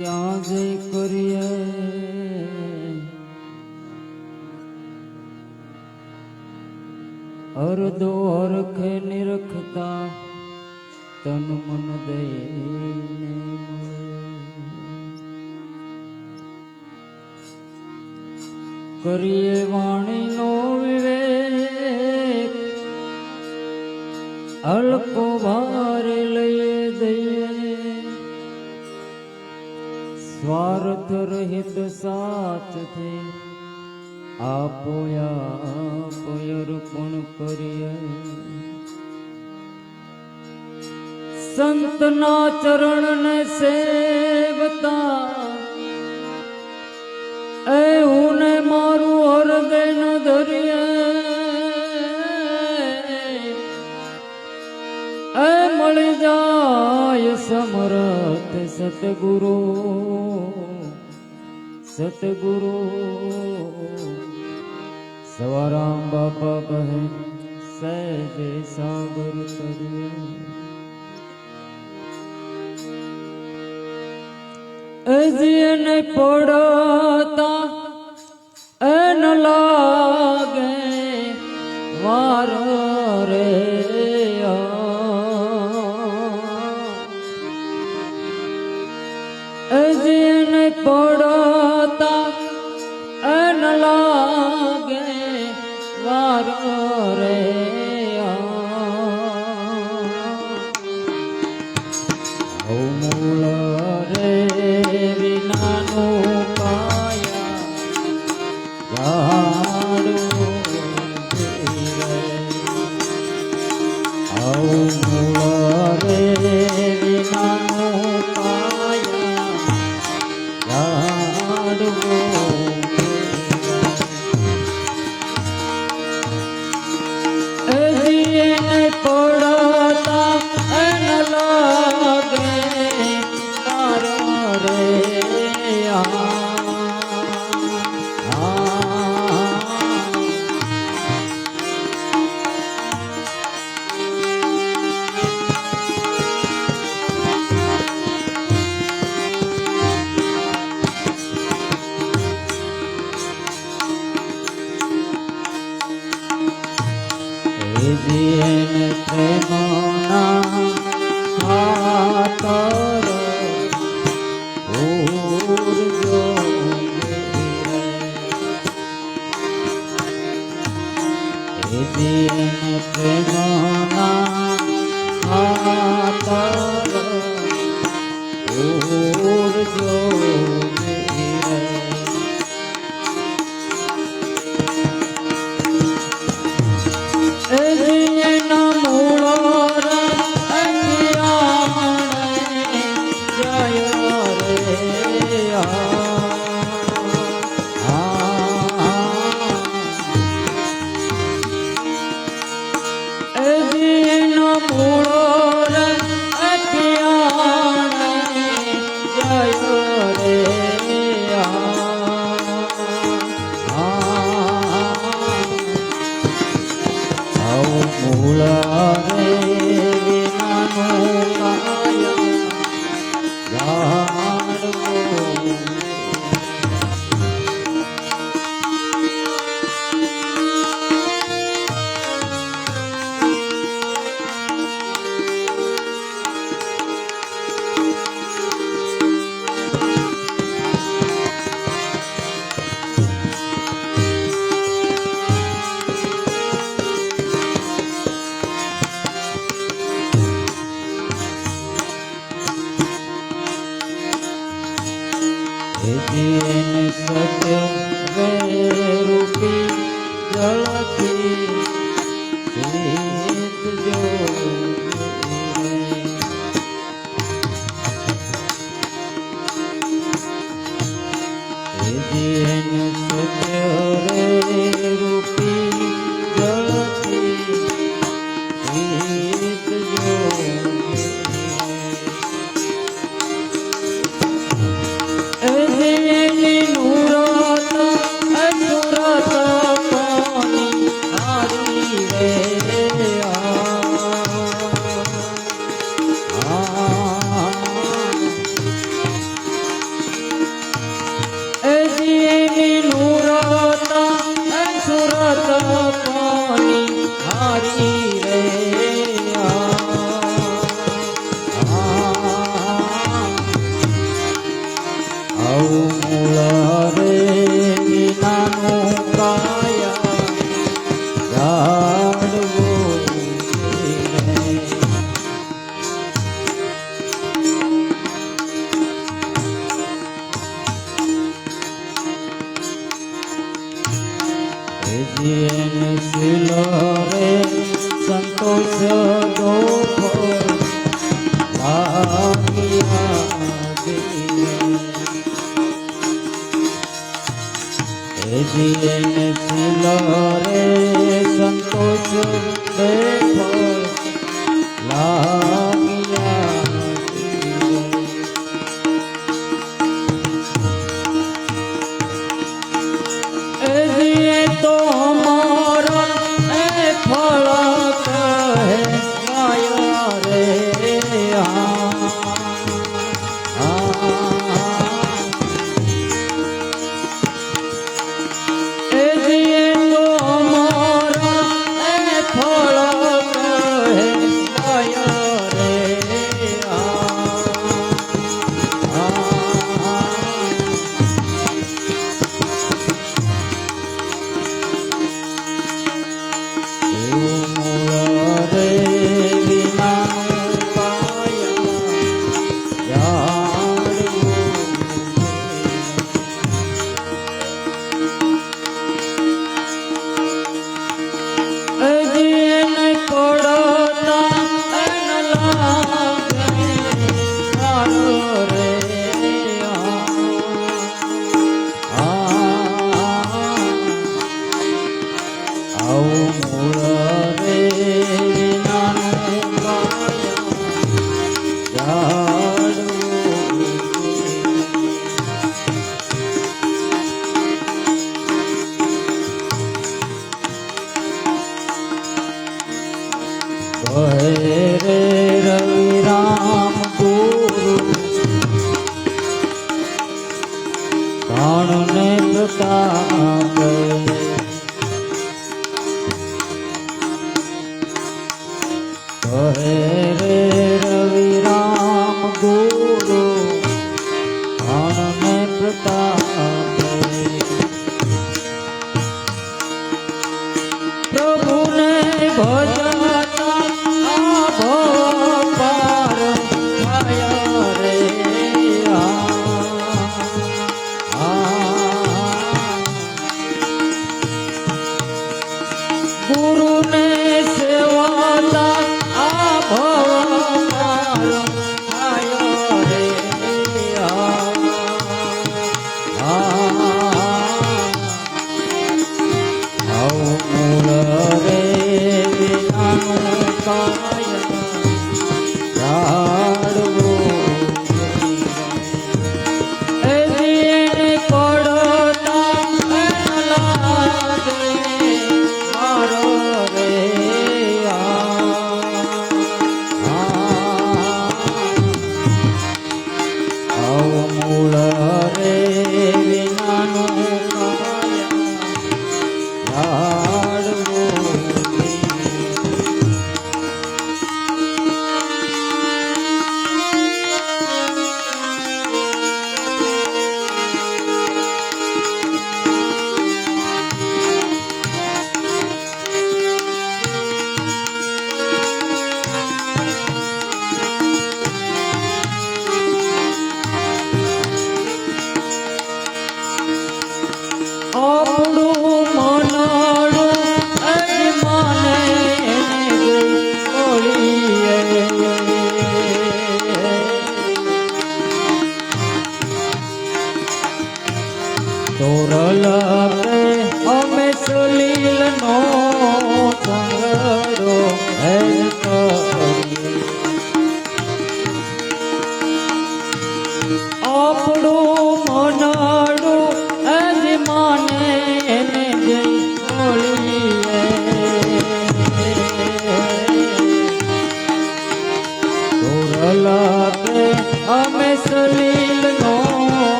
ત્યાં જઈ કરીએ અર્ધો હરખે નિરખતા તન મન દઈને કરીએ વાણીનો વિવેક અલ્પો ભાર લઈએ દઈએ. સ્વાર્થ રહિત સાચ થે. આપોયા અર્પણ કરીએ. સંતના ચરણને સેવતા. એ હું મારું હૃદય ન ધરીએ. એ મળી જાય સમરથ સતગુરુ સતગુરુ સવારામ બાપા કહે સહેજે સાગર તરે અજીને પડતા એન લાગે વાર Hiranyakasipu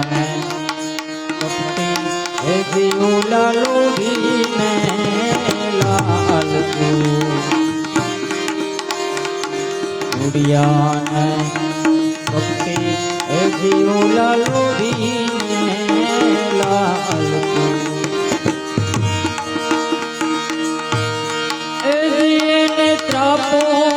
જાણે એ જીવ લાલુડીને લાલ ઉડિયાને ભક્તિ એ જીવ લાલુડીને લાલ એ જીને ત્રાપો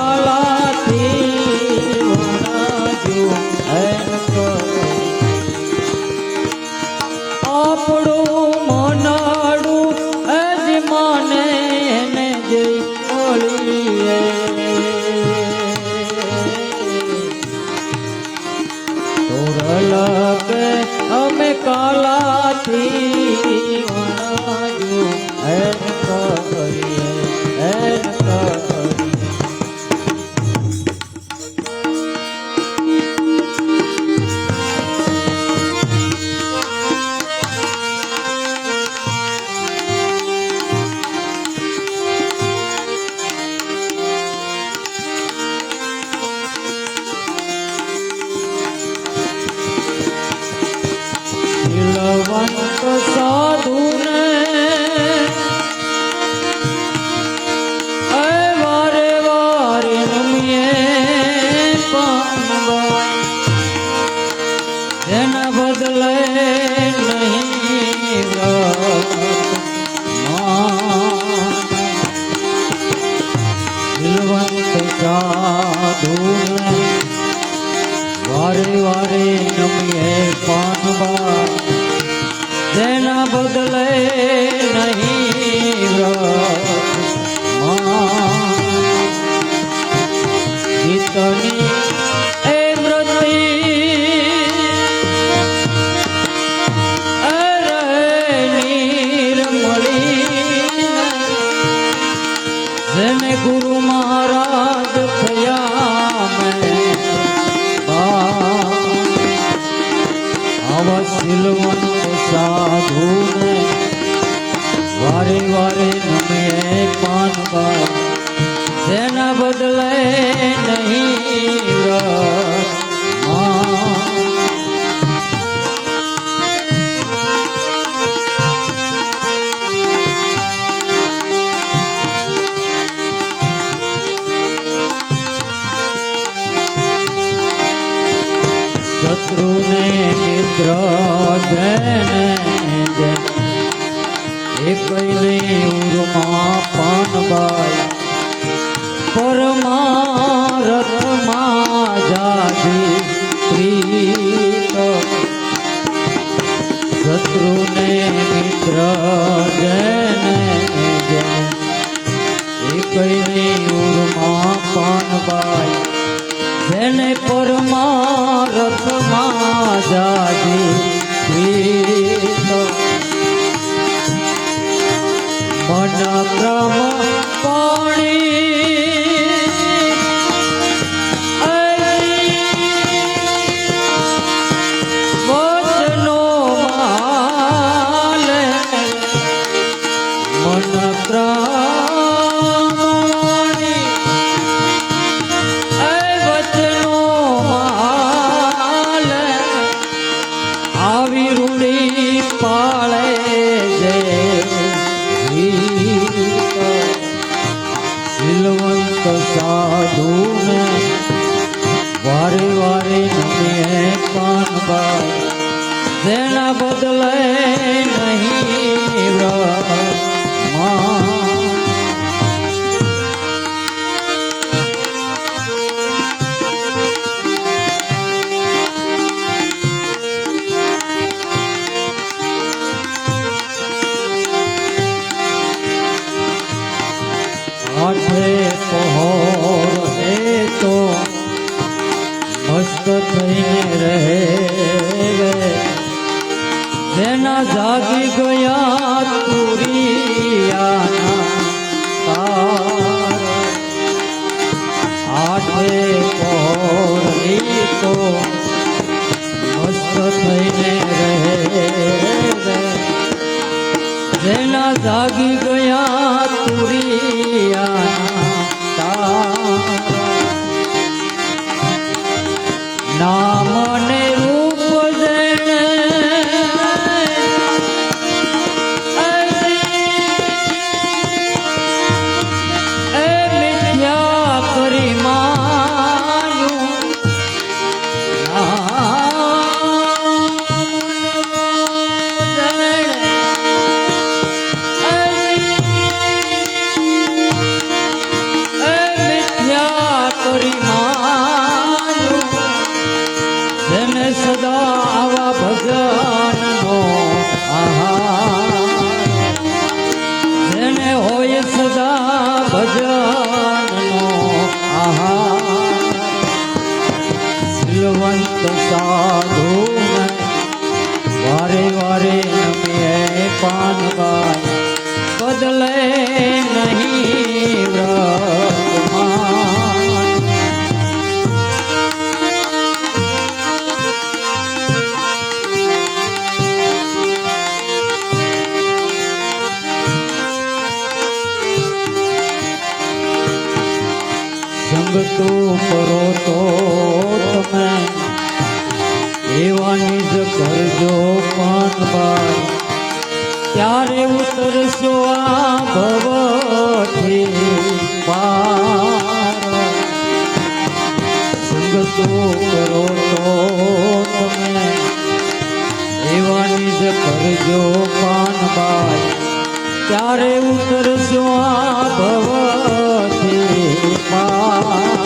Allah. চরণে એકલી ઉરમાં પાનબાઈ પરમારથમાં જાજી પ્રીત શત્રુને મિત્ર જને એકલી ઉરમાં પાનબાઈ જેને પરમારથમાં જાજી પ્રીત પણ પ્રમ પણ આવા ભગવાનનો આહા વાતો કરો તો એવાની જ કરજો પાનબાઈ. ત્યારે ઉતરશો આ ભવથી? પા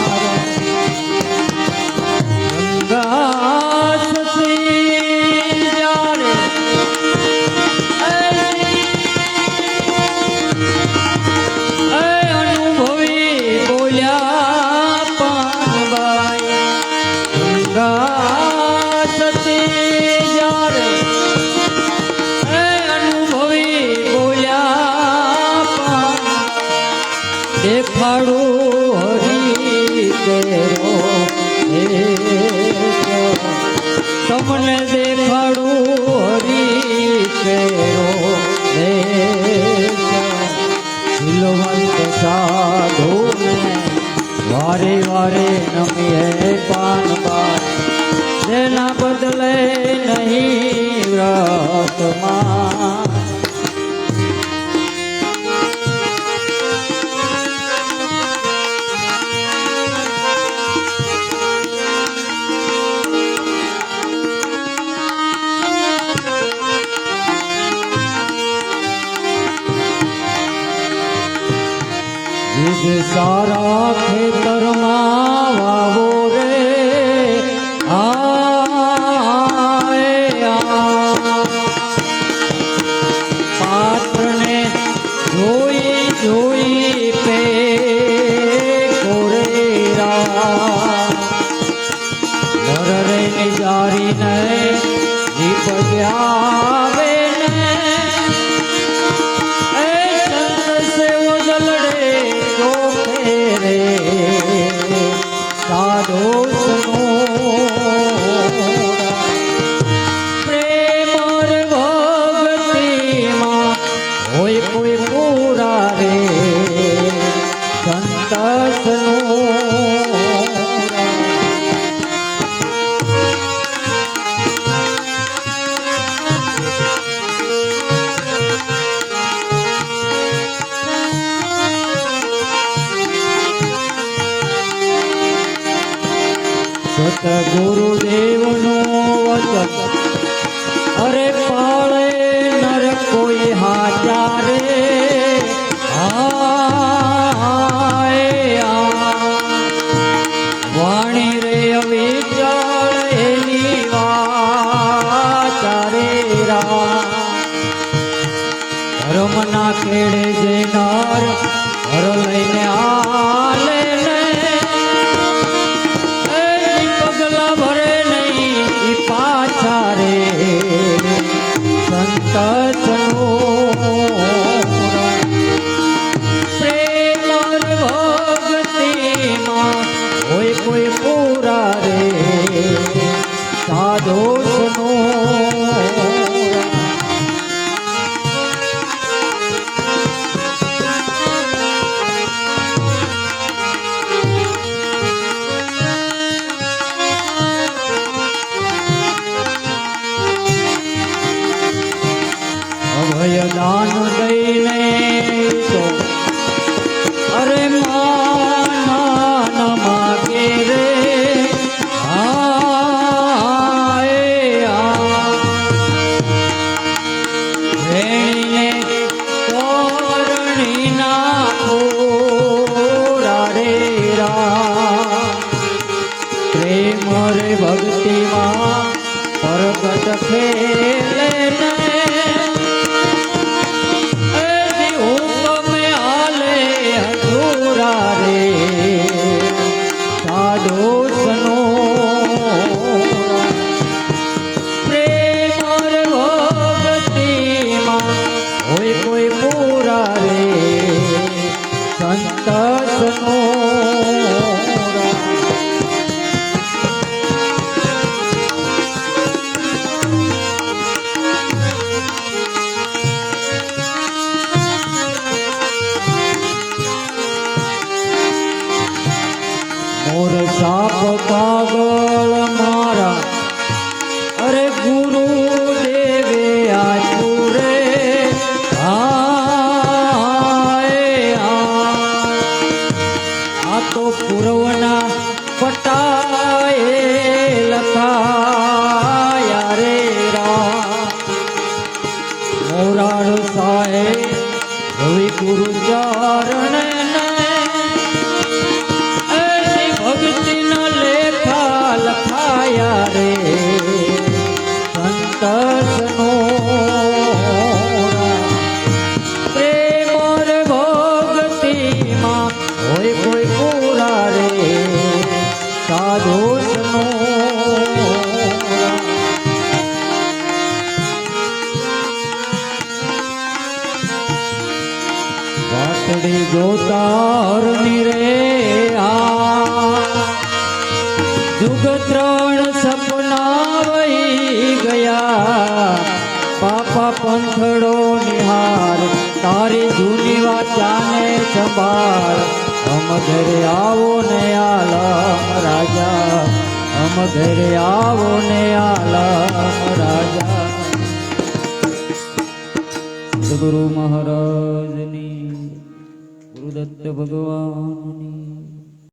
રે माया કસનો સંતસનો